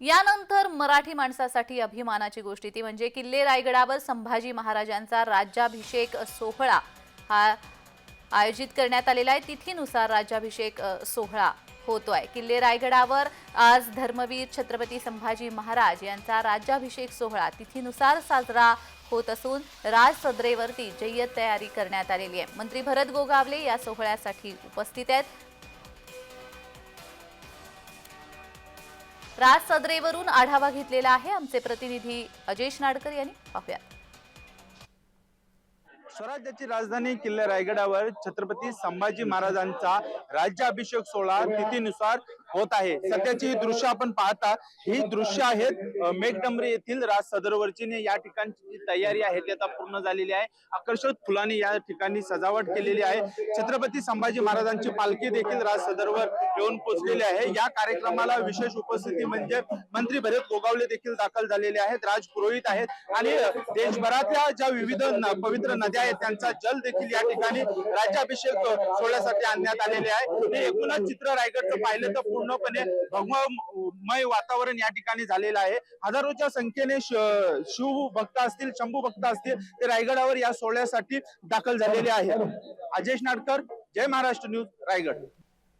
यानंतर मराठी माणसासाठी अभिमानाची गोष्टी. ती म्हणजे किल्ले रायगडावर संभाजी महाराजांचा राज्याभिषेक सोहळा हा आयोजित करण्यात आलेला आहे. तिथीनुसार राज्याभिषेक सोहळा होतो आहे किल्ले रायगडावर आज धर्मवीर छत्रपती संभाजी महाराज यांचा राज्याभिषेक सोहळा तिथीनुसार साजरा होत असून राज सदरेवरती जय्यत तयारी करण्यात आलेली आहे. मंत्री भरत गोगावले या सोहळ्यासाठी उपस्थित आहेत. राज सदरेवरून आढावा घेतलेला आहे. आमचे प्रतिनिधी अजेश नाडकर यांनी पाहूयात. स्वराज्याची राजधानी किल्ले रायगडावर छत्रपती संभाजी महाराजांचा राज्याभिषेक सोहळा तिथीनुसार होत आहे. सध्याची ही दृश्य आपण पाहता ही दृश्य आहेत मेघडंबरी येथील राज सदरवरची या ठिकाणची जी तयारी आहे ती आता पूर्ण झालेली आहे. आकर्षक फुलांनी या ठिकाणी सजावट केलेली आहे. छत्रपती संभाजी महाराजांची पालखी देखील राज सदरवर येऊन पोहोचलेली आहे. या कार्यक्रमाला विशेष उपस्थिती म्हणजे मंत्री भरत गोगावले देखील दाखल झालेले आहेत. राज पुरोहित आहेत. आणि देशभरातल्या ज्या विविध पवित्र नद्या आहेत त्यांचा जल देखील या ठिकाणी राज्याभिषेक सोहळ्यासाठी आणण्यात आलेले आहे. हे एकूणच चित्र रायगडचं पाहिलं तर पूर्णपणे भगवमय वातावरण या ठिकाणी झालेलं आहे. हजारोच्या संख्येने शिव भक्त असतील शंभू भक्त असतील ते रायगडावर या सोहळ्यासाठी दाखल झालेले आहेत अजेश नाडकर जय महाराष्ट्र न्यूज रायगड.